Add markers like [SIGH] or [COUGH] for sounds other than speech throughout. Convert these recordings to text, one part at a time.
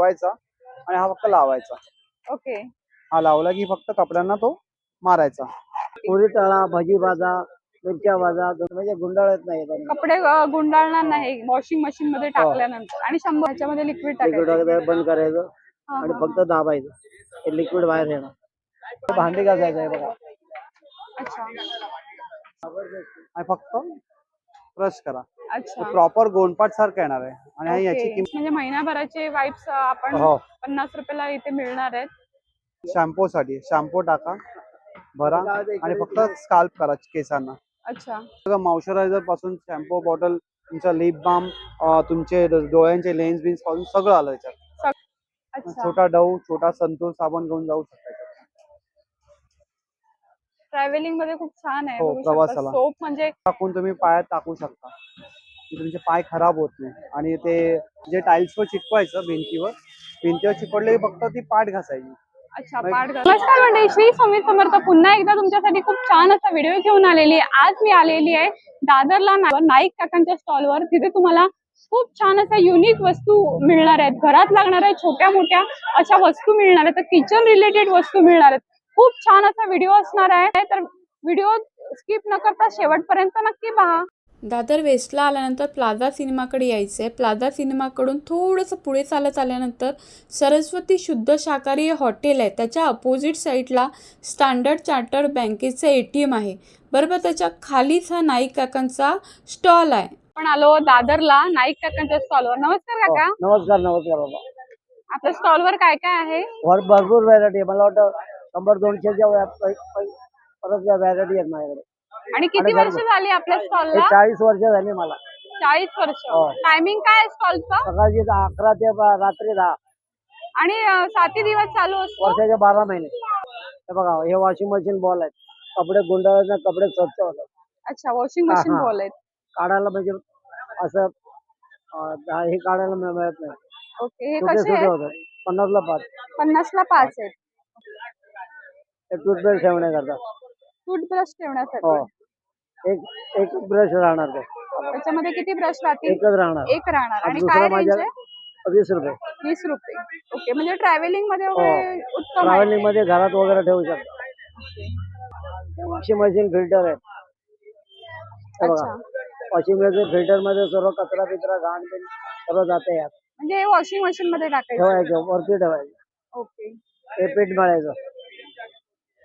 फिरवायचा आणि हा फक्त लावायचा. ओके. हा लावला की फक्त कपड्यांना तो मारायचा. पुरी तळा भजी भाजा मिरच्या भाजा म्हणजे गुंडाळत नाही त्यांनी. कपडे अ, गुंडाळणार नाही. वॉशिंग मशीन मध्ये टाकल्यानंतर. आणि शंभर ह्याच्यामध्ये लिक्विड लिक्विड टाकायचं वगैरे बंद करायचं हा, आणि हा. फक्त दाबायचं. ते लिक्विड बाहेर येणार. भांडी घासायचं आहे बघा. अच्छा. आणि फक्त ब्रश करा. अच्छा. प्रॉपर गोंडपाट सारखं येणार आहे. आणि ओके. याची किंमत म्हणजे महिनाभराचे वाईप्स आपण हो. पन्नास रुपयाला इथे मिळणार आहेत. शॅम्पू साठी शॅम्पू टाका भरा आणि फक्त स्काल्प करा केसांना. अच्छा. मॉइश्चरायझरपासून शॅम्पू बॉटल तुमचा लिप बाम तुमचे डोळ्यांचे लेन्स बिन्सपासून सगळं आलं याच्यात. अच्छा. छोटा डव छोटा संतूर साबण घेऊन जाऊ शकता याच्यात. ट्रॅव्हलिंगमध्ये खूप छान आहे हो, प्रवासाला. सोप म्हणजे टाकून तुम्ही पायात टाकू शकता. की तुमचे पाय खराब होत नाही. आणि ते जे टाईल्सवर चिटकवायचं भिंतीवर भिंतीवर चिकटले की फक्त ती पाठ घासायची. अच्छा पाठ घाल- नमस्कार मंडळी श्री स्वामी समर्थ पुन्हा एकदा तुमच्यासाठी खूप छान असा व्हिडिओ घेऊन आलेली आहे. आज मी आलेली आहे दादरला ना- नाईक काकांच्या स्टॉलवर तिथे तुम्हाला खूप छान अशा युनिक वस्तू मिळणार आहेत. घरात लागणाऱ्या छोट्या मोठ्या अशा वस्तू मिळणार आहेत. किचन रिलेटेड वस्तू मिळणार आहेत. खूप छान असा व्हिडिओ असणार आहे. तर व्हिडिओ स्किप न करता शेवटपर्यंत नक्की पहा. दादर वेस्टला आल्यानंतर प्लाझा सिनेमाकडे यायचं. आहे प्लाझा सिनेमाकडून थोडंसं पुढे चालत आल्यानंतर सरस्वती शुद्ध शाकाहारी हे हॉटेल आहे. त्याच्या अपोजिट साईडला स्टँडर्ड चार्टर्ड बँकेचं ए टी एम आहे. बरोबर त्याच्या खालीच हा नाईक काकांचा स्टॉल आहे. आपण आलो दादरला नाईक काकांच्या स्टॉलवर नमस्कार काका. नमस्कार नमस्कार बाबा. आपल्या स्टॉलवर काय काय आहे? भर भरपूर व्हरायटी आहे. मला वाटतं शंभर दोनशेच्या पै- परत व्हरायटी आहेत माझ्याकडे. आणि किती वर्ष. झाली आपल्या हे स्टॉलला चाळीस वर्ष झाली मला. चाळीस वर्ष. हो. टायमिंग काय आहे स्टॉलचं सकाळची दहा- अकरा ते बा- रात्री दहा. आणि अं, साती दिवस चालू असतो? वर्षाचे बारा महिने. हे बघा हे वॉशिंग मशीन बॉल आहेत. कपडे गुंडाळत नाही कपडे स्वच्छ होतात. अच्छा वॉशिंग हा, मशीन हा. बॉल आहेत. काढायला म्हणजे असं अं, हे काढायला मिळ- मिळत नाही. ओके हे छोटे कसे छोटे आहेत? होतात. पन्नासला पाच. पन्नास ला पाच आहेत. हे टूथब्रश ठेवण्याकरता. टूथब्रश हो. ठेवण्यासाठी एक एक ब्रश राहणार ते त्याच्यामध्ये किती ब्रश राहतील? एकच राहणार. एक राहणार. आणि दुसरा काय रेंज माझ्या आहे? वीस रुपये. वीस रुपये. ओके म्हणजे ट्रॅव्हलिंगमध्ये वगैरे उत्तम आहे. ट्रॅव्हलिंगमध्ये घरात वगैरे ठेवू शकता. वॉशिंग मशीन फिल्टर आहे. हे बघा. अच्छा. वॉशिंग मशीन फिल्टरमध्ये सर्व कचरा बिचरा घाण बिण सर्व जाते यात. म्हणजे हे वॉशिंग मशीन मध्ये टाकायचं. ठेवायचं वरती ठेवायचं. ओके हे पीठ मळायचं.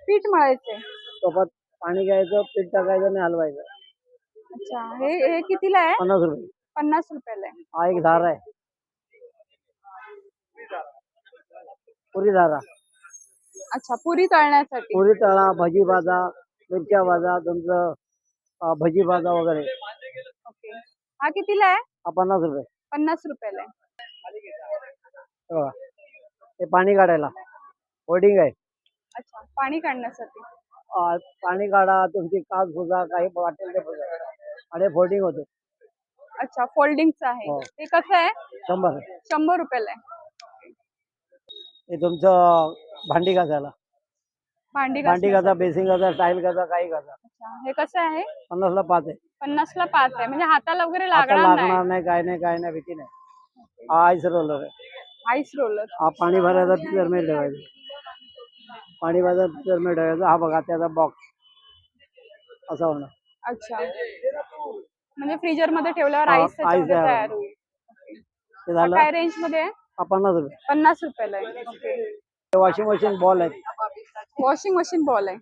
पीठ मळायचे सोबत पाणी घ्यायचं पीठ टाकायचं आणि हलवायचं. अच्छा हे हे कितीला आहे? पन्नास रुपये. पन्नास रुपयाला आहे. हा एक धारा आहे. पुरी धारा अच्छा पुरी तळण्यासाठी. पुरी तळा भजी भाजा मिरच्या भाजा तुमचं अं, भजी भाजा वगैरे. ओके. हा कितीला आहे? हा पन्नास रुपये. पन्नास रुपयाला आहे. हे. बघा. हे पाणी काढायला. होल्डिंग आहे. अच्छा पाणी काढण्यासाठी. पाणी काढा तुमची काच फुजा काही वाटेल ते फुजा आणि फोल्डिंग होते. अच्छा फोल्डिंगचं आहे. हो. हे कसं आहे? शंभर. शंभर रुपयाला आहे. हे तुमचं भांडी घासायला. भांडी भांडी. घासा बेसिंग घासा टाईल घासा काही घासा. अच्छा हे कसं आहे? पन्नासला पाच आहे. पन्नासला पाच आहे. म्हणजे हाताला वगैरे आता लागणार लागणार नाही नाही काय नाही काय नाही भीती नाही. हा आईस रोलर आहे. आईस रोलर हा पाणी भरायचा पिक्चरमध्ये ठेवायचं. पाणी पिक्चरमध्ये ठेवायचं हा बघा त्याचा बॉक्स असा होणार. अच्छा. म्हणजे फ्रीजरमध्ये ठेवल्यावर हा, आईस ice त्याच्यामध्ये तयार तयार होईल. होईल. ते हा झालं. काय रेंजमध्ये आहे? हा पन्नास रुपये. पन्नास रुपयाला आहे. वॉशिंग मशीन बॉल आहेत. वॉशिंग मशीन बॉल आहे.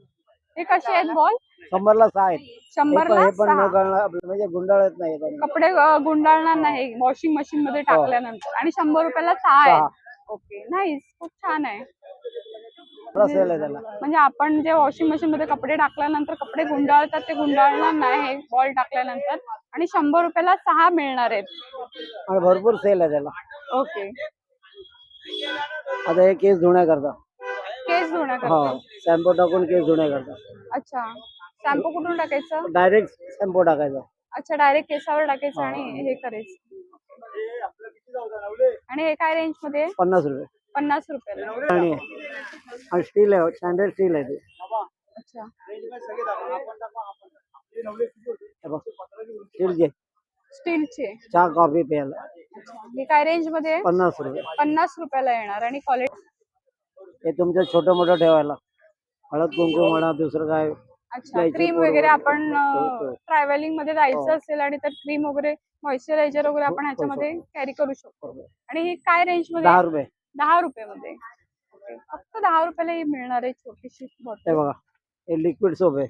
हे कसे आहेत बॉल शंभरला सहा आहेत. हे पण शंभरला हे पण न सहा कळणार म्हणजे गुंडाळत नाही त्यांनी. कपडे अ, गुंडाळणार नाही. वॉशिंग मशीन मध्ये टाकल्यानंतर. आणि शंभर रुपयाला सहा हो. सहा. आहेत. ओके. नाहीस खूप छान आहे. आहे त्याला. म्हणजे आपण जे वॉशिंग मशीन मध्ये कपडे टाकल्यानंतर कपडे गुंडाळतात ते गुंडाळणार नाही बॉल टाकल्यानंतर. आणि शंभर रुपयाला सहा मिळणार आहेत. आणि भरपूर सेल आहे त्याला. ओके. आता हे केस धुण्याकरता केस हो धुण्याकरता शॅम्पू टाकून केस धुण्याकरता अच्छा. शॅम्पू कुठून टाकायचं? डायरेक्ट शॅम्पू टाकायचा. अच्छा डायरेक्ट केसावर टाकायचं आणि हे करायचं. आणि हे काय रेंजमध्ये? पन्नास रुपये. पन्नास रुपयाला. आणि स्टील आहे स्टँडर्ड स्टील आहे अच्छा. हे बघ स्टीलचे. स्टीलचे. चहा कॉफी प्यायला. हे काय रेंजमध्ये आहे? पन्नास रुपये. पन्नास रुपयाला येणार आणि क्वालिटी हे तुमचं छोटं मोठं ठेवायला. हळद कुंकू म्हणा दुसरं काय अच्छा. द्यायची क्रीम वगैरे हो, आपण हो. ट्रॅव्हलिंगमध्ये जायचं हो. असेल आणि तर क्रीम वगैरे मॉइश्चरायझर वगैरे आपण हो, ह्याच्यामध्ये कॅरी करू शकतो. आणि हे काय रेंजमध्ये दहा आहे? रुपये. दहा रुपये मध्ये. फक्त दहा रुपयाला ही मिळणार आहे छोटीशी हे बॉटल बघा हे लिक्विड सोप आहे.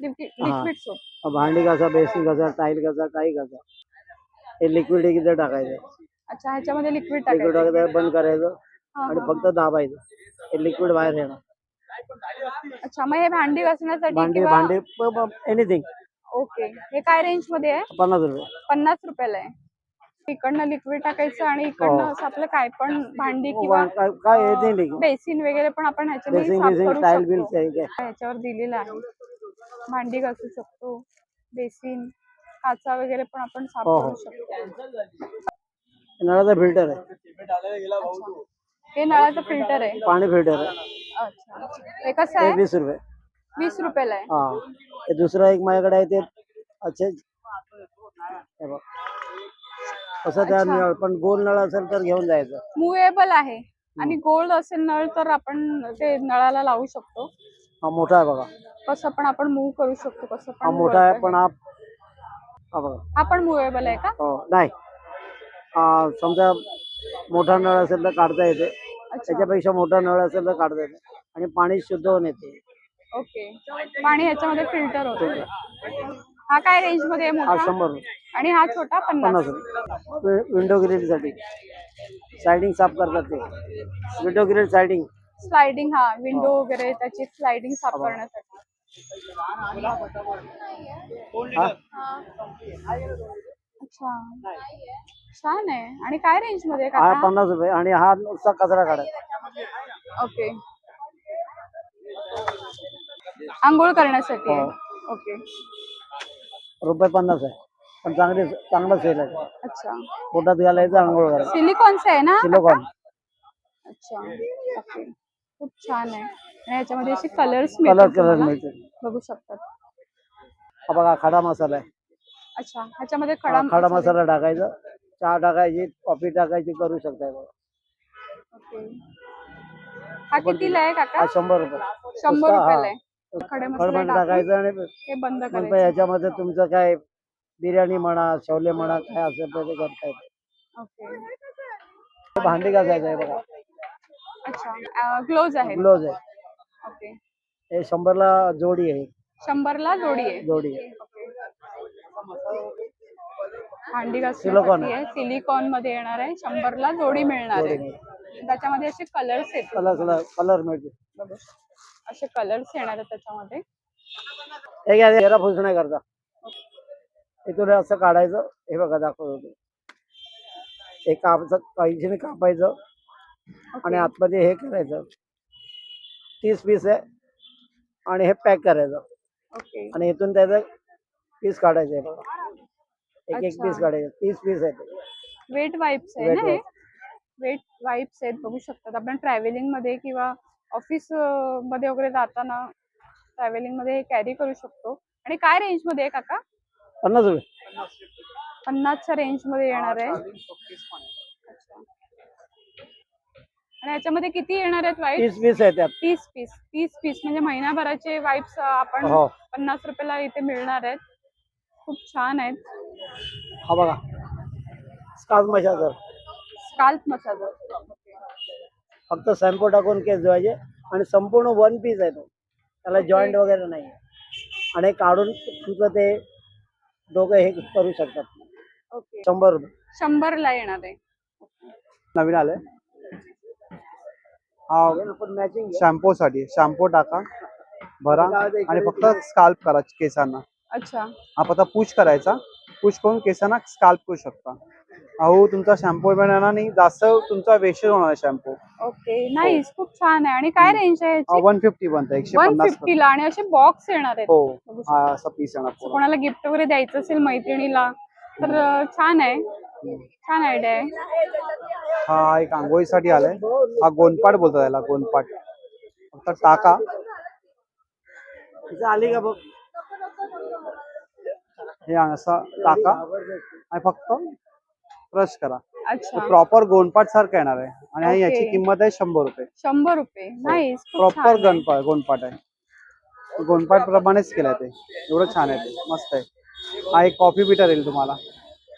लिक्विड सोप भांडी कसा बेसिन कसा टाईल कसा काही कसा हे लिक्विड इथे टाकायचं? अच्छा ह्याच्यामध्ये लिक्विड लिक्विड टाकायचं. टाकायचं बंद करायचं हा, आणि हा. फक्त दाबायचं. हे लिक्विड बाहेर येणार. अच्छा मग हे भांडी घासण्यासाठी भांडी किंवा भांडी एनिथिंग ओके हे काय रेंजमध्ये आहे? पन्नास रुपये. पन्नास रुपयाला आहे. इकडनं लिक्विड टाकायचं आणि इकडनं हो. असं आपलं काय पण भांडी किंवा काय काय एनिथिंग बेसिन वगैरे पण आपण ह्याच्याने साफ करू शकतो. ह्याच्यावर दिलेलं आहे. भांडी घासू शकतो बेसिन काचा वगैरे पण आपण साफ हो, करू हो. शकतो. नळाचा फिल्टर आहे. हे नळाचं फिल्टर आहे. पाणी फिल्टर आहे. अच्छा. हे कसं हे आहे वीस रुपये. वीस रुपयाला आहे. हा. हे दुसरं एक माझ्याकडे आहे ते अच्छे हे बघ. असं त्या. नळ पण गोल नळ असेल तर घेऊन जायचं. मुवेबल आहे. आणि गोल्ड असेल नळ तर आपण ते नळाला लावू शकतो. हा मोठा आहे बघा. कसं पण आपण मूव्ह करू शकतो कसं पण हा move मोठा आहे. पण हा हा बघा. हा पण मुवेबल आहे का? हो नाही. हा, समजा मोठा नळ असेल तर काढता येते. अच्छा. त्याच्यापेक्षा मोठा नळ असेल तर काढता येते. आणि पाणी शुद्ध होऊन येते. ओके पाणी ह्याच्यामध्ये फिल्टर होतं. हा काय रेंजमध्ये आहे हा मोठा शंभर आणि हा छोटा पन्नास. पन्नास रुपये. विंडो ग्रिलसाठी सायडिंग साफ करतात ते. विंडो ग्रिल सायडिंग स्लायडिंग हा विंडो वगैरे त्याची स्लायडिंग साफ करण्यासाठी. हा? अच्छा. छान आहे. आणि काय रेंजमध्ये आहे हा काका? पन्नास रुपये. आणि हा नुसता कचरा काढायचा ओके. आंघोळ करण्यासाठी आहे. ओके. रुपये पन्नास आहे. पण चांगली चांगला सेल आहे. अच्छा. पोटात घालायचं आंघोळ करायचं सिलिकॉनचं आहे ना? सिलिकॉन अच्छा. ओके खूप छान आहे. आणि याच्यामध्ये असे कलर्स कलर कलर. मिळते बघू शकतात. हा बघा खडा मसाला आहे. अच्छा. ह्याच्यामध्ये हा, खडा खडा मसाला. मसाला टाकायचा. चहा टाकायची कॉफी टाकायची करू शकताय बघा. ओके. हा कितीला आहे काका? हा शंभर रुपये. शंभर नुसता, हा. रुपयाला आहे. खडे मसाले टाकायचं आणि हे बंद करायचं. याच्यामध्ये तुमचं काय बिर्याणी म्हणा छोले म्हणा काय असेल तर ते करता येतं. ओके. भांडी घासायचं आहे बघा. अच्छा. ग्लोज आहे ग्लोज आहे. ओके. हे शंभरला जोडी आहे. शंभरला जोडी आहे. जोडी आहे. भांडी Silicone आहे. सिलिकॉनमध्ये येणार आहे. शंभरला जोडी मिळणार जोडी आहे त्याच्यामध्ये असे कलर्स येतात कलर कलर कलर मिळते. असे कलर्स येणार आहेत त्याच्यामध्ये. हे घ्या चेहरा फुसण्या करता इथून असं काढायचं हे बघा दाखवतो. हे कापचं कैचीने कापायचं आणि आतमध्ये हे करायचं. तीस पीस आहे आणि हे पॅक करायचं. ओके. आणि इथून त्याचं पीस काढायचं आहे बघा. एक एक. पीस काढायचं. तीस पीस आहे. वेट वाईप्स आहे ना हे. वेट वाईप्स आहेत बघू शकतात. आपण ट्रॅव्हलिंगमध्ये किंवा ऑफिसमध्ये वगैरे जाताना ट्रॅव्हलिंगमध्ये कॅरी करू शकतो. आणि काय रेंजमध्ये आहे काका? पन्नास रुपये. पन्नासच्या रेंजमध्ये येणार आहे. आणि याच्यामध्ये किती येणार आहेत तीस पीस तीस पीस तीस पीस म्हणजे महिनाभराचे वाईप्स आपण हो. पन्नास रुपयाला इथे मिळणार आहेत. खूप छान आहेत. हा बघा. Scalp massager. स्काल्प मसाज फक्त शॅम्पू टाकून केस धुवायचे आणि संपूर्ण वन पीस आहे तो. त्याला जॉईंट वगैरे नाही आणि काढून तुमचं ते डोकं हे करू शकतात. ओके शंभर रुपये. शंभरला येणार आहे. नवीन आलंय. हा पण मॅचिंग शॅम्पू साठी शॅम्पू टाका भरा आणि फक्त स्काल्प करा केसांना. अच्छा. फक्त पुश करायचा. पुश करून केसांना स्काल्प करू शकता. अहो तुमचा शॅम्पू पण येणार नाही जास्त तुमचा वेस्टेज होणार शॅम्पू ओके नाईस खूप छान आहे. आणि काय रेंज आहे याची? वन फिफ्टी बनतं एकशे वन पन्नास फिफ्टी ला आणि असे बॉक्स येणार आहेत. हो बघू हा असा पीस येणार असं कोणाला गिफ्ट वगैरे द्यायचं असेल मैत्रिणीला तर अं, छान आहे. छान आयडिया आहे. हा एक आंघोळीसाठी आलाय. हा गोनपाट बोलतात याला गोनपाट फक्त टाका. आली का बघ? हे असा टाका. आणि फक्त क्रश करा. अच्छा. प्रॉपर गोंडपाट सारखं येणार आहे. आणि. याची किंमत आहे शंभर रुपये. शंभर रुपये. नाईस प्रॉपर गणपा गोंडपाट आहे. गोंडपाट प्रमाणेच केलंय ते. एवढं छान आहे ते. मस्त आहे. हा एक कॉफी बिटर येईल तुम्हाला.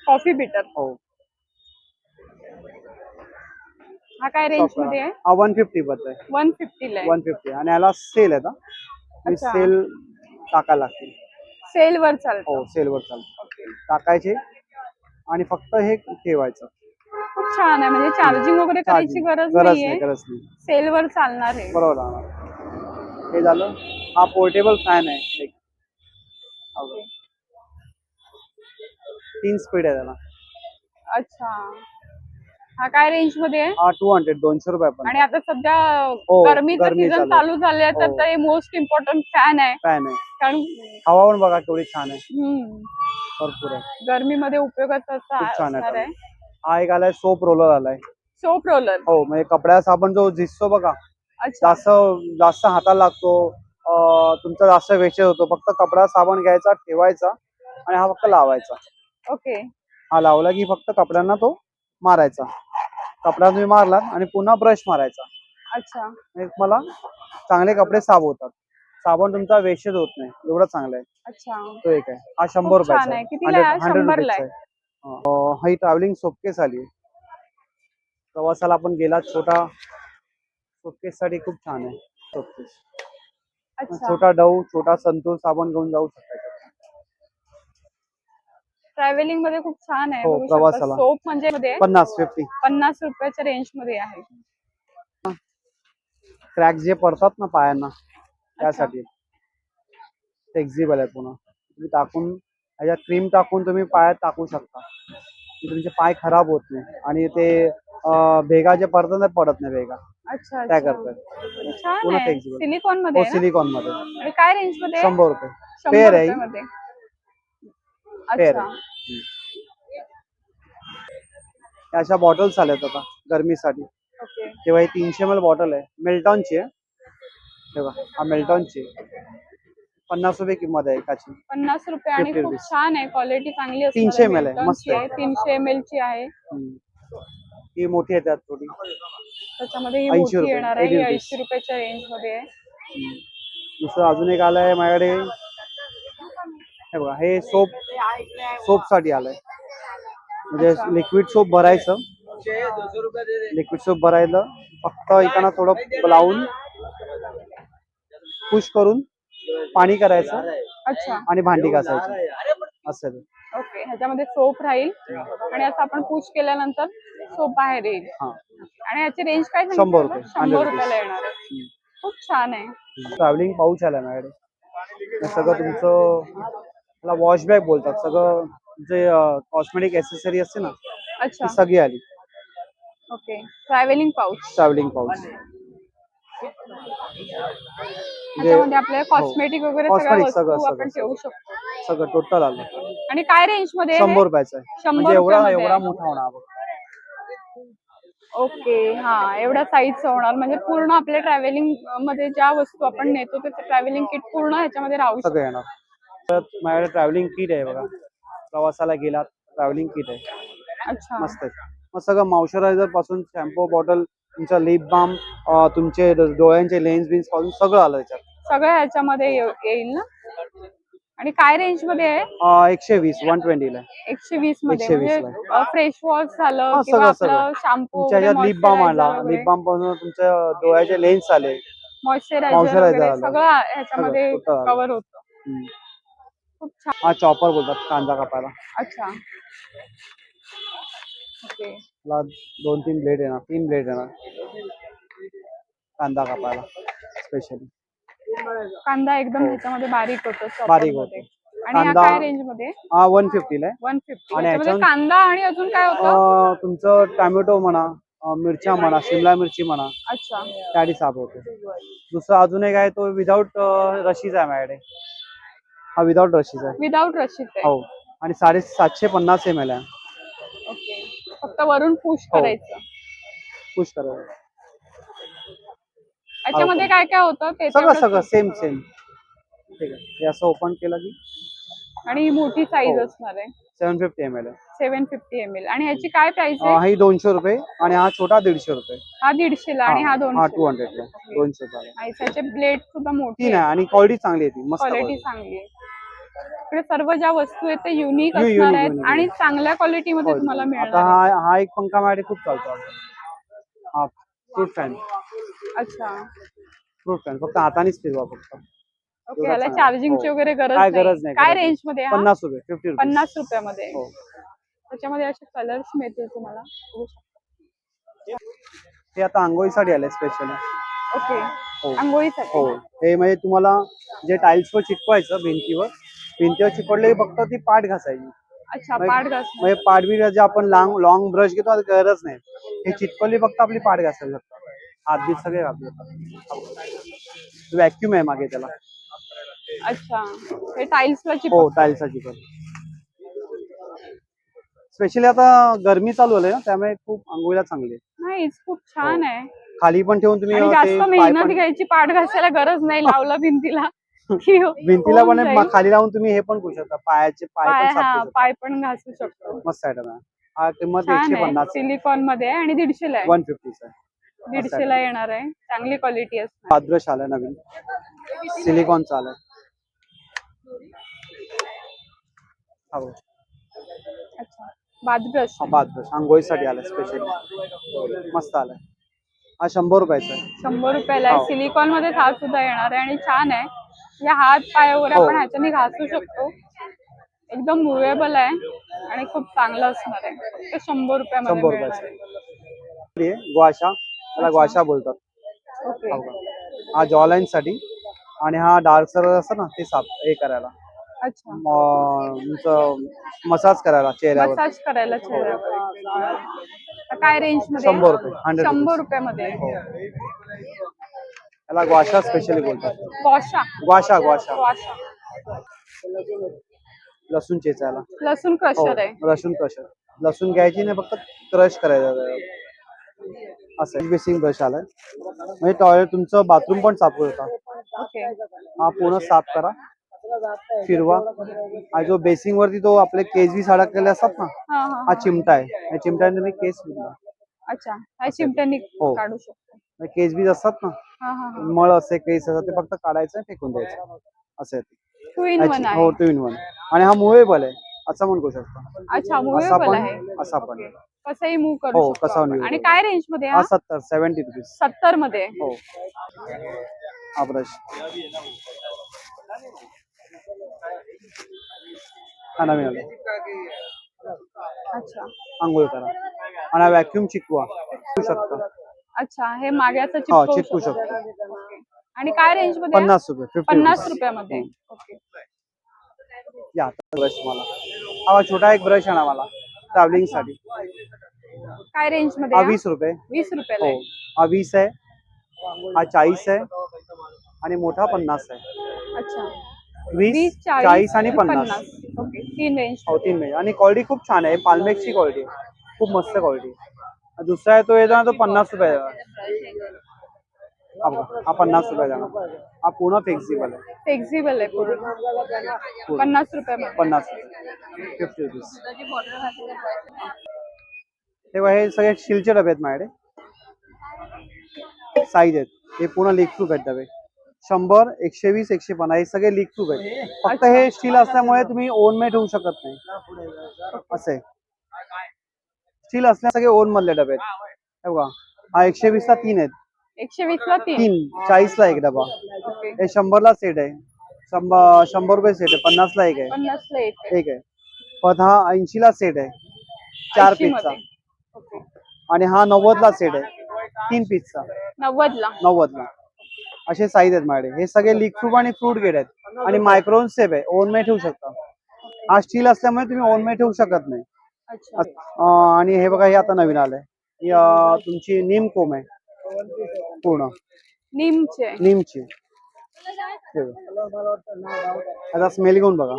कॉफी बिटर हो. हा काय रेंजमध्ये आहे? हा वन फिफ्टी बद्दल वन फिफ्टीला आहे. वन फिफ्टी आणि याला सेल आहे ना. सेल टाकायला लागतील. सेल वर चालतो. हो सेलवर चालतं. टाकायचे. आणि फक्त हे ठेवायचं. खूप छान आहे. म्हणजे चार्जिंग वगैरे करायची. गरज गरज नाहीये. नाही गरज नाही. सेल वर चालणार आहे. बरोबर लागणार हे झालं. हा पोर्टेबल फॅन आहे. एक. हा. तीन स्पीड आहे त्याला. अच्छा. हा काय रेंजमध्ये आहे? हा टू हंड्रेड दोनशे रुपये पण आणि आता सध्या हो, गरमीचं गरमी सीझन चालू आहे. चालू झाले तर हो. ते मोस्ट इम्पॉर्टंट फॅन आहे. फॅन आहे. कारण हवा पण बघा केवढी छान आहे. हम्म, भरपूर आहे. गरमीमध्ये उपयोगाचा खूप छान असणार आहे. हा एक आलाय सोप रोलर आलाय. सोप रोलर हो म्हणजे कपड्याचा आपण जो झिजतो बघा अच्छा. जास्त जास्त हाताला लागतो अं, तुमचा जास्त वेस्टेज होतो फक्त कपडा साबण घ्यायचा ठेवायचा आणि हा फक्त लावायचा. ओके. हा लावला की फक्त कपड्यांना तो मारायचा. कपडा तुम्ही मारलात आणि पुन्हा ब्रश मारायचा. अच्छा. तुम्हाला चांगले कपडे साफ होतात साबण तुमचा वेस्टेज होत नाही. एवढं चांगलं आहे. अच्छा. तो एक आहे. हा शंभर खूप छान रुपयाचा आहे. कितीला आहे? शंभरला आहे. आहे. ही. ट्रॅव्हलिंग सोपकेस आली. प्रवासाला आपण गेला छोटा. सोपकेस साठी खूप छान आहे. सोपकेस अच्छा. छोटा डव छोटा संतूर साबण घेऊन जाऊ शकता ट्रॅव्हलिंगमध्ये खूप छान आहे. हो. प्रवासाला. सोप म्हणजे मध्ये पन्नास फिफ्टी पन्नास रुपयाच्या रेंजमध्ये आहे. क्रॅक जे पडतात ना पायांना त्यासाठी. फ्लेक्झिबल आहे पुन्हा तुम्ही टाकून ह्याच्यात क्रीम टाकून तुम्ही पायात टाकू शकता. की तुमचे पाय खराब होत नाही. आणि ते भेगा जे पडतात ना पडत नाही भेगा. अच्छा त्या अच्छा. करतात. आहे. flexible. सिलिकॉनमध्ये हो? सिलिकॉनमध्ये काय रेंजमध्ये? शंभर रुपये. pair आहे. ही. अच्छा. आहे. अशा बॉटल्स आल्यात आता गरमीसाठी. तेव्हा ही तीनशे एम एल बॉटल आहे मेल्टॉनची आहे. हा मेल्टॉनची पन्नास रुपये किंमत आहे एकाची पन्नास रुपये आणि 50 खूप rupees. छान आहे क्वालिटी चांगली असणार 300 ml आहे, मस्त आहे. तीनशे एम एल ची आहे हम्म. ही मोठी आहे त्यात थोडी त्याच्यामध्ये ही 80 मोठी रुपये, येणार आहे 80 ही rupees. ऐंशी रुपयाच्या रेंजमध्ये आहे हम्म. दुसरं अजून एक आलंय माझ्याकडे हे बघा हे सोप सोपसाठी आलंय म्हणजे लिक्विड सोप भरायचं लिक्विड सोप भरायला फक्त इकडनं थोडं लावून पुश करून पाणी करायचं अच्छा. आणि भांडी घासायची. असं. ओके ह्याच्यामध्ये सोप राहील आणि असं आपण पुश केल्यानंतर सोप बाहेर येईल. हा. आणि याची रेंज काय सांगितली शंभर? रुपये, शंभर 100 रुपयाला येणार आहे. खूप छान आहे. ट्रॅव्हलिंग पाऊच माझ्याकडे. हे सगळं तुमचं त्याला वॉश बॅग बोलतात. सगळं जे कॉस्मेटिक एसेसरी असते ना अच्छा. सगळी आली. Okay. Travelling pouch travelling pouch त्याच्यामध्ये आपल्याला कॉस्मेटिक वगैरे सगळ्या cosmetic सगळं, वस्तू आपण सगळं, ठेवू शकतो. सगळं टोटल आलं. आणि काय रेंजमध्ये हे? शंभर रुपयाचं आहे. शंभर म्हणजे एवढा रुपयामध्ये एवढा आहे. मोठा होणार बघ. ओके हा एवढ्या साईजचं होणार. म्हणजे पूर्ण आपल्या ट्रॅव्हलिंगमध्ये ज्या वस्तू आपण नेतो ते ट्रॅव्हलिंग किट पूर्ण ह्याच्यामध्ये राहू शकतो. सगळं येणार. परत माझ्याकडे ट्रॅव्हलिंग किट आहे बघा. प्रवासाला गेलात ट्रॅव्हलिंग किट आहे. अच्छा. मस्त आहे. मग सगळं मॉइश्चरायझरपासून शॅम्पू बॉटल तुमचा लिप बाम तुमचे डोळ्यांचे लेन्स बिन्सपासून सगळं आलं त्याच्यात सगळं ह्याच्यामध्ये ये- येईल ना? आणि काय रेंजमध्ये आहे? एकशे वीस वन ट्वेंटीला एकशे वीसमध्ये 120 म्हणजे फ्रेश वॉश झालं हा, किंवा सगळं, आपलं शॅम्पू तुमच्या लिप बाम आला. लिप बामपासून तुमच्या डोळ्याचे लेन्स आले. मॉइश्चरायझर moisturizer वगैरे आलं. सगळं सगळं, total आलं. कव्हर होतं. हम्म. खूप छान. हा चॉपर बोलतात कांदा कापायला. अच्छा. त्याला दोन तीन ब्लेड येणार तीन ब्लेड येणार. कांदा कापायला स्पेशली कांदा एकदम ह्याच्यामध्ये बारीक होतो chopper हो. बारीकमध्ये. होतो. आणि हा कांदा- काय रेंजमध्ये? हा वन फिफ्टीला आहे. वन फिफ्टी आणि त्याच्यामध्ये कांदा आणि अजून काय होतं? अं, तुमचं टॅमॅटो म्हणा अं, मिरच्या म्हणा शिमला मिरची म्हणा अच्छा. त्यासाठी साफ होते. दुसरं अजून एक आहे तो विदाऊट रशीचा आहे माझ्याकडे. हा विदाऊट रशीचा आहे. विदाऊट रशीद आहे. हो. आणि साडे सातशे पन्नास एम एल आहे. फक्त वरून पुश हो. करायचं. पुश करायचं. याच्यामध्ये काय काय होतं ते सगळं सगळं. सेम सेम ठीक आहे. हे असं ओपन केलं की? आणि ही मोठी साईज हो. असणार आहे. सेवन फिफ्टी एम एल आहे. सेव्हन फिफ्टी एम एल आणि ह्याची काय प्राइस अं, आहे ही दोनशे रुपये आणि हा छोटा दीडशे रुपये. हा दीडशेला आणि हा हा दोनशे टू हंड्रेडला दोनशे रुपये आणि त्याचे ब्लेड सुद्धा मोठे तीन आहे आणि क्वालिटी चांगली आहे ती. मस्त क्वालिटी quality. चांगली आहे. इकडे सर्व ज्या वस्तू आहेत ते युनिक असणार आहेत. आणि चांगल्या क्वालिटी मध्ये Quality. तुम्हाला मिळणार आता. हा हा एक पंखा माझ्याकडे खूप चालतो हा फ्रूट फॅन अच्छा फ्रूट फॅन फक्त हातानेच फिरवा फक्त ओके चांगला. चार्जिंगची हो. वगैरे गरज काय नाही गरज नाही, काय गरज रेंजमध्ये हा? पन्नास रुपये फिफ्टी रुपये पन्नास रुपयामध्ये हो त्याच्यामध्ये असे कलर्स मिळतील तुम्हाला बघू शकता. हे आता आंघोळीसाठी आलंय स्पेशल ओके हो. आंघोळीसाठी हो हे म्हणजे तुम्हाला जे टाइल्सवर चिटकवायचं भिंतीवर भिंतीवर चिपडले फक्त ती पाठ घासायची. अच्छा पाठ घास म्हणजे जे आपण लॉंग लॉंग ब्रश घेतो आता गरज नाही. हे चिटकवली फक्त आपली पाठ घासायला शकतात हात बीत सगळे शकतात व्हॅक्युम आहे मागे त्याला. अच्छा हे टाइल्सला हो पण. स्पेशली आता गरमी चालू आहे ना त्यामुळे खूप आंघोळीला चांगली नाही खूप छान आहे. खाली पण ठेवून तुम्ही जास्त मेहनत घ्यायची पाठ घासायला गरज नाही लावलं भिंतीला. हो- [LAUGHS] भिंतीला पण खाली लावून तुम्ही हे पण करू शकता. पायाचे पाय पाय पण साफ हा करू शकता. पाय पण घासू शकतो. मस्त आहे. हा किंमत छान एकशे आहे पन्नास सिलिकॉनमध्ये आहे आणि दीडशेला आहे. वन फिफ्टीचा दीडशेला येणार आहे. चांगली क्वालिटी असणार. पादब्रश आलाय नवीन. सिलिकॉनचा आलाय हा बघ. अच्छा. हा आंघोळीसाठी आलाय स्पेशली मस्त आलाय. हा शंभर रुपयाचा आहे. शंभर रुपयाला आहे. हो. सिलिकॉनमध्ये हा सुद्धा येणार आहे आणि छान आहे. या हात पाय वगैरे हो. आपण ह्याच्याने घासू शकतो. एकदम मुवेबल आहे आणि खूप चांगलं असणार आहे. ते शंभर रुपयामध्ये शंभर मिळणार रुपयाचं. आहे. हे ग्वाशा त्याला ग्वाशा बोलतात. ओके. हा. हा जॉलाईन साठी आणि हा डार्क सर्कल असतं ना ते साफ हे करायला. अच्छा. तुमचं मसाज करायला चेहऱ्यावर. मसाज करायला चेहऱ्यावर. तर काय रेंजमध्ये शंभर रुपये, 100 शंभर. रुपयामध्ये. हो. त्याला ग्वाशा स्पेशली बोलतात. ग्वाशा. ग्वाशा लसूण चेचायला. लसूण हो क्रशर आहे लसूण क्रशर लसूण घ्यायची नाही फक्त क्रश करायचं. असं बेसिंग ब्रश आलाय. म्हणजे टॉयलेट तुमचं बाथरूम पण साफ होता ओके हा पूर्ण साफ करा. फिरवा. आणि जो बेसिंग वरती तो आपले केस बी अडकलेले असतात ना हा हा हा. चिमटा आहे. या चिमट्याने तुम्ही केस फिरवा अच्छा. हा चिमट्यानी हो. काढू शकतो. केस बीज असतात ना हा हा हा मळ असे केस असतात ते फक्त काढायचं आणि फेकून द्यायचं. असं. टू इन वन हो टू इन वन आणि हा मुवेबल आहे. असं पण करू शकता. अच्छा असा आहे. असा पण. कसंही मूव्ह करू हो, शकतो कसा आणि. काय रेंजमध्ये हा? सत्तर सेव्हन्टी रुपीज सत्तरमध्ये. हो. हा ब्रश हा नवीन अच्छा. आंघोळ करा. आणि व्हॅक्युम चिकवू. शकता. अच्छा हे माग्याचं हो चिपकवू चिकवू शकतो. शकता. आणि काय रेंजमध्ये आहे? पन्नास रुपये फिफ्टी पन्नास रुपयामध्ये. ओके. या ब्रश मला. हा छोटा एक ब्रश आणा मला ट्रॅव्हलिंगसाठी काय रेंजमध्ये हा आहे? वीस रुपये. वीस रुपयाला हो. आहे. हा वीस आहे. हा चाळीस आहे. आणि मोठा पन्नास आहे. अच्छा. वीस चाळीस आणि पन्नास. ओके तीन रेंज. हो तीन महिने आणि क्वालिटी खूप छान आहे. पालमेक्सची क्वालिटी खूप मस्त क्वालिटी दुसरा आहे तो येतो ना तो पन्नास रुपये हा। हा पन्नास रुपये जाणार हा पूर्ण फ्लेक्झिबल आहे फ्लेक्झिबल आहे पूर्ण पन्नास रुपयामध्ये पन्नास। फिफ्टी रुपीज तेव्हा हे सगळे स्टीलचे डबे आहेत माझ्याकडे साईज आहेत हे पूर्ण लीक प्रूफ आहेत डबे शंभर एकशे वीस एकशे पन्नास हे सगळे लीक प्रूफ आहेत फक्त हे स्टील असल्यामुळे तुम्ही ओन मेड होऊ शकत नाही। असे स्टील असल्या सगळे ओन मधले डबे आहेत. हे बघा हा एकशे वीस ला तीन आहेत. एकशे वीस ला तीन. चाळीस ला एक डबा. हे शंभर ला सेट आहे. शंभर शंभर रुपये सेट आहे. पन्नास ला एक आहे. एक आहे. पण हा ऐंशी ला सेट आहे. चार 80 पीसचा आणि हा नव्वद ला सेट आहे. तीन पीसचा नव्वद ला. नव्वद ला. असे साईज आहेत माझ्याकडे. हे सगळे लिक प्रूफ आणि फ्रूट गेट आहेत. आणि मायक्रोन सेप आहे. ओन मे ठेवू शकता. हा स्टील असल्यामुळे तुम्ही ओन मे ठेवू शकत नाही. आणि हे बघा हे आता नवीन आलंय. ही, तुमची नीम कोम आहे. पूर्ण. नीमचे. हे. आता स्मेल घेऊन बघा.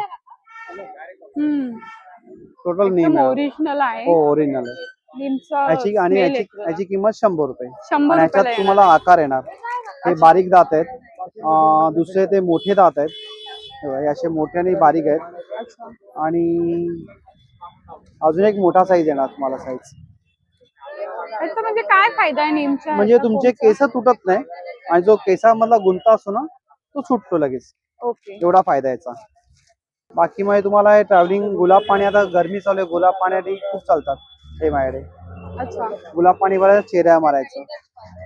टोटल नीम ओरिजिनल आहे. हो ओरिजिनल आहे. नीमचा याची आणि याची किंमत शंभर रुपये. येणार. तुम्हाला आकार येणार. हे बारीक दात आहेत. दुसरे ते मोठे दात आहेत. हे हे असे मोठे आणि बारीक आहेत. आणि अजून एक मोठा साईज येणार तुम्हाला साईज त्याचा म्हणजे काय फायदा आहे नेमचा? म्हणजे तुमचे केस तुटत नाही आणि जो केसामधला गुंता असतो ना तो सुटतो लगेच. ओके एवढा फायदा याचा. बाकी मध्ये तुम्हाला ट्रॅव्हलिंग गुलाब पाणी आता गरमी चालू आहे गुलाब पाण्याने खूप चालतात हे माझ्याकडे. अच्छा. गुलाब पाणी बघायला चेहऱ्या मारायचं.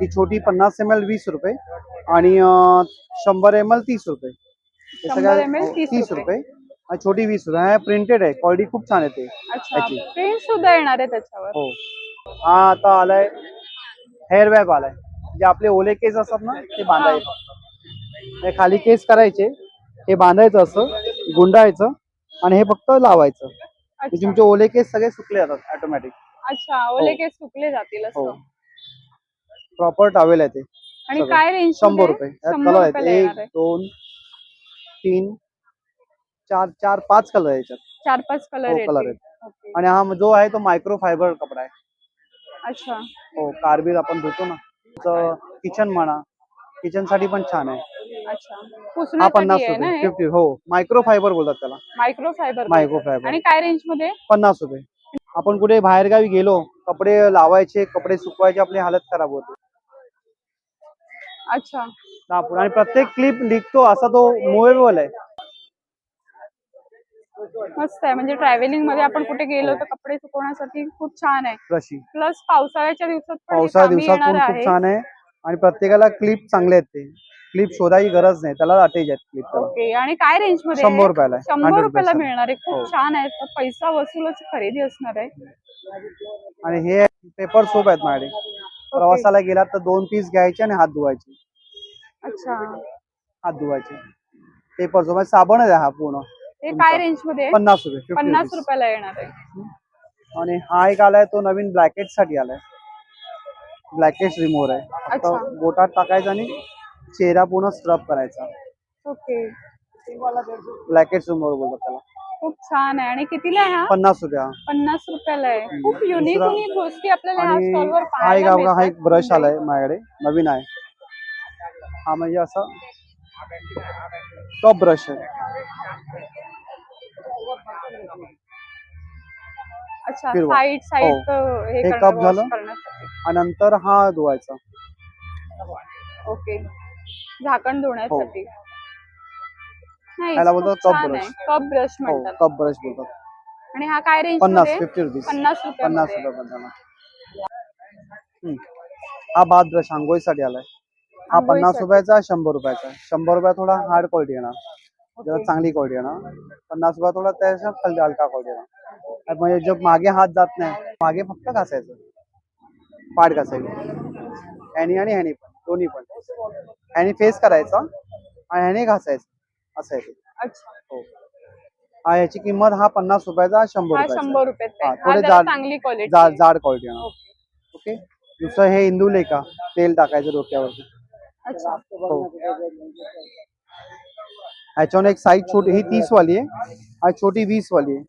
ही छोटी पन्नास एम एल वीस रुपये आणि अं, शंभर एम एल तीस रुपये. हे 100 सगळ्या- ml हो, 30 तीस रुपये. रुपये. छोटी वीस रुपये प्रिंटेड आहे. क्वालिटी खूप छान येते अच्छा. प्रिंट सुद्धा येणार आहे त्याच्यावर? हो. हा आता आलाय. हेअर वॅब आलाय. जे आपले ओले केस असतात ना ते बांधायचे. हे. खाली केस करायचे. हे बांधायचं असं गुंडायचं आणि हे फक्त लावायचं. म्हणजे तुमचे ओले केस सगळे सुकले जातात ऑटोमॅटिक अच्छा ओले हो. केस सुकले जातील हो. प्रॉपर टावेल आहे ते आणि सगळं. काय रेंज शंभर रुपये. यात कलर आहेत एक दोन तीन चार चार पाच कलर आहे याच्यात. चार पाच कलर हो, येतील. ओके. आणि हा जो आहे तो मायक्रो फायबर कपडा आहे. अच्छा. हो कार्बील आपण धुतो ना. किचन म्हणा किचनसाठी पण छान आहे. अच्छा. हा पुसण्यासाठी पन्नास आहे ना रुपये. हे? फिफ्टी हो मायक्रो फायबर बोलतात त्याला. मायक्रो फायबर मायक्रो फायबर आणि काय रेंजमध्ये? पन्नास रुपये. आपण कुठे बाहेरगावी गेलो कपडे लावायचे कपडे सुकवायचे आपली हालत खराब होते. अच्छा. आणि प्रत्येक क्लिप निघतो असा तो मुव्हेबल आहे. मस्त आहे. म्हणजे ट्रॅव्हलिंगमध्ये आपण कुठे गेलो तर कपडे सुकवण्यासाठी खूप छान आहे. प्लस पावसाळ्याच्या दिवसात हे पावसाळ्या दिवसात पण खूप छान आहे. आणि प्रत्येकाला क्लिप चांगले आहेत ते. क्लिप शोधायची गरज नाही. त्याला अटॅच आहेत क्लिप ओके आणि काय रेंजमध्ये? शंभर रुपयाला. शंभर 100 रुपयाला. मिळणार आहे. खूप हो. छान आहे. पैसा वसूलच खरेदी असणार आहे. आणि हे पेपर सोप आहेत माझ्याकडे प्रवासाला गेलात तर दोन पीस घ्यायचे आणि हात धुवायचे. अच्छा. हात धुवायचे. पेपर सोप साबण आहे हा पूर्ण. हे काय रेंजमध्ये? पन्नास रुपये 50 पन्नास. रुपयाला येणार आहे. आणि हा एक आलाय तो नवीन ब्लॅकेटसाठी आलाय. ब्लॅकेट रिमोव्हर आहे. फक्त बोटात टाकायचा आणि चेहरा पूर्ण स्क्रब करायचा. ओके. ब्लॅकेट रिमोव्हर बोलतात त्याला. खूप छान आहे. आणि कितीला आहे पन्नास रुपये. पन्नास रुपयाला आहे. खूप युनिक युनिक गोष्टी आपल्याला ह्या आणि स्टॉलवर हा एक आपला हा. ब्रश आलाय माझ्याकडे. नवीन आहे. हा म्हणजे असा टॉप ब्रश आहे. अच्छा फिरवा. साईड साईड हो. हे करणं- cup wash झालं? करण्यासाठी. आणि नंतर हा धुवायचा. ओके. झाकण धुण्यासाठी. नाही हो. याला बोलतात cup छान brush. आहे. कप ब्रश हो म्हणतात. कप ब्रश बोलतात. आणि हा काय रेंज पन्नासमध्ये? फिफ्टी रुपीज पन्नास पन्नास रुपये. हा बाद ब्रश आंघोळीसाठी आलाय. हा पन्नास आंघोळीसाठी. रुपयाचा शंभर रुपयाचा. शंभर रुपया थोडा हार्ड क्वालिटी येणार. जरा चांगली क्वालिटी येणार पन्नास रुपया थोडा त्याच्याखाली हलका क्वालिटी येणार म्हणजे जो मागे हात जात नाही. मागे फक्त घासायचं. पाठ घासायचं. ह्यानी आणि ह्यानी पण. दोन्ही पण. ह्यानी फेस करायचा आणि ह्याने घासायचं. असं आहे ते. अच्छा. हो. हा याची किंमत हा पन्नास रुपयाचा शंभर हा रुपयाचा. शंभर रुपये हा थोडे जरा जाड- चांगली क्वालिटी जाड जाड क्वालिटी येणार ओके दुसरं हे इंदुले का तेल टाकायचं डोक्यावरती अच्छा. हो. ह्याच्यावर एक साईज छोटी ही तीस वाली आहे. आणि छोटी वीस वाली आहे.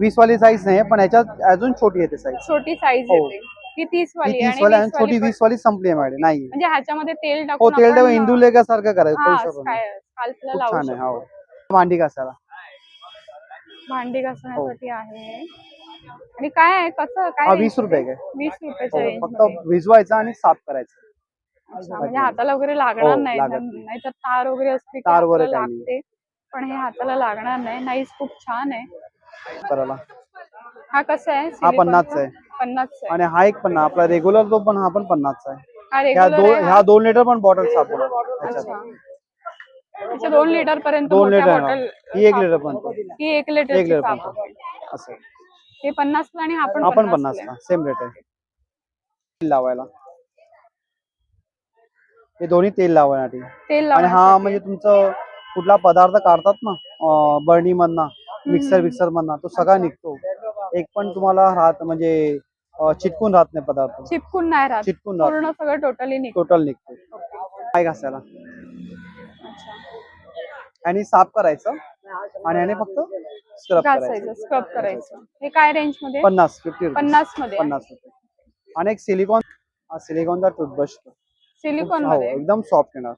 वीस वाली साईज नाही पण ह्याच्यात अजून छोटी येते साईज छोटी साईज हो. येते. ही तीस ही वाली तीस आणि वाली आणि 20 छोटी वीस वाली संपली आहे माझी नाही. म्हणजे ह्याच्यामध्ये तेल हो टाकून तेल आपण, टाकून इंदुलेखा सारखं करायचं हा, खूप लावू छान आहे शकतो. हो. भांडी घासायला. भांडी घासण्यासाठी आहे. आणि काय आहे कसं हा वीस रुपये? काय? वीस रुपयाच्या हो, फक्त भिजवायचं आणि साफ करायचं. म्हणजे हाताला वगैरे लागणार हो, नाही लागत नाही. नाहीतर तार वगैरे असते की तार वगैरे काही. लागते. पण हे हाताला लागणार नाही. नाईस खूप छान आहे. करायला. हा कसा आहे? हा? पन्नासचा आहे. पन्नासचा आहे. आणि हा एक पण आपला रेग्युलर तो पण हा पण पन्नासचा आहे. हा ह्या रेग्युलर दोन ह्या दोन लिटर पण बॉटल होणार अच्छा. दोन लिटर पर्यंत दोन मोठ्या लिटर बॉटल ही एक लिटर पण. ही एक लिटर एक लिटर पण. असं. हे पन्नास आणि हा पण आपण 50 पन्नास ला आहे. सेम रेट आहे. लावायला. हे दोन्ही तेल लावण्यासाठी. तेल आणि हा. म्हणजे तुमचं कुठला पदार्थ काढतात ना बर्नी मधनं मिक्सर मिक्सर मधनं तो सगळा निघतो. एक पण तुम्हाला राहत म्हणजे चिटकून राहत नाही पदार्थ. चिपकून नाही राहत. चिटकून पूर्ण सगळं टोटली निघतो. टोटल निघतो. काय घासायला? आणि साफ करायचं. आणि याने फक्त स्क्रब करायचं. स्क्रब करायचं. हे काय रेंजमध्ये? पन्नास फिफ्टी पन्नासमध्ये. पन्नास आणि एक सिलिकॉन सिलिकॉनचा टूथब्रश सिलिकॉन हो मध्ये. एकदम सॉफ्ट येणार.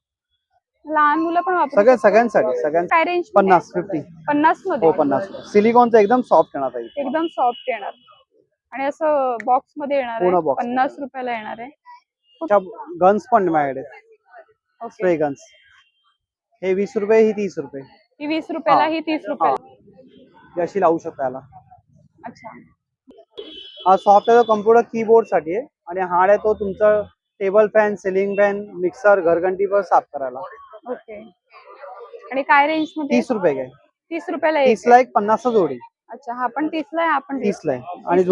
लहान मुलं पण वापरू सगळ्या? सगळ्यांसाठी सगळ्यां काय रेंज पन्नास फिफ्टी पन्नासमध्ये हो पन्नास. सिलिकॉनचं एकदम सॉफ्ट येणार ताई एकदम सॉफ्ट येणार. आणि असं बॉक्समध्ये येणार पूर्ण आहे box. पन्नास रुपयाला येणार आहे. गन्स पण माझ्याकडे. ओके स्प्रे गन्स हे वीस रुपये ही तीस रुपये. ही वीस रुपयाला हा. ही तीस हा रुपयाला. ही. अशी लावू शकता याला. अच्छा. हा सॉफ्ट आहे तो कम्प्युटर कीबोर्डसाठी आहे. आणि हार्ड आहे तो तुमचा table fan ceiling fan mixer घरघंटी पण साफ करायला. ओके. आणि काय रेंजमध्ये? तीस रुपये काय तीस रुपयाला एक तीस ला एक पन्नास जोडी. अच्छा हा पण तीसला आहे हा पण तीस ला आहे आणि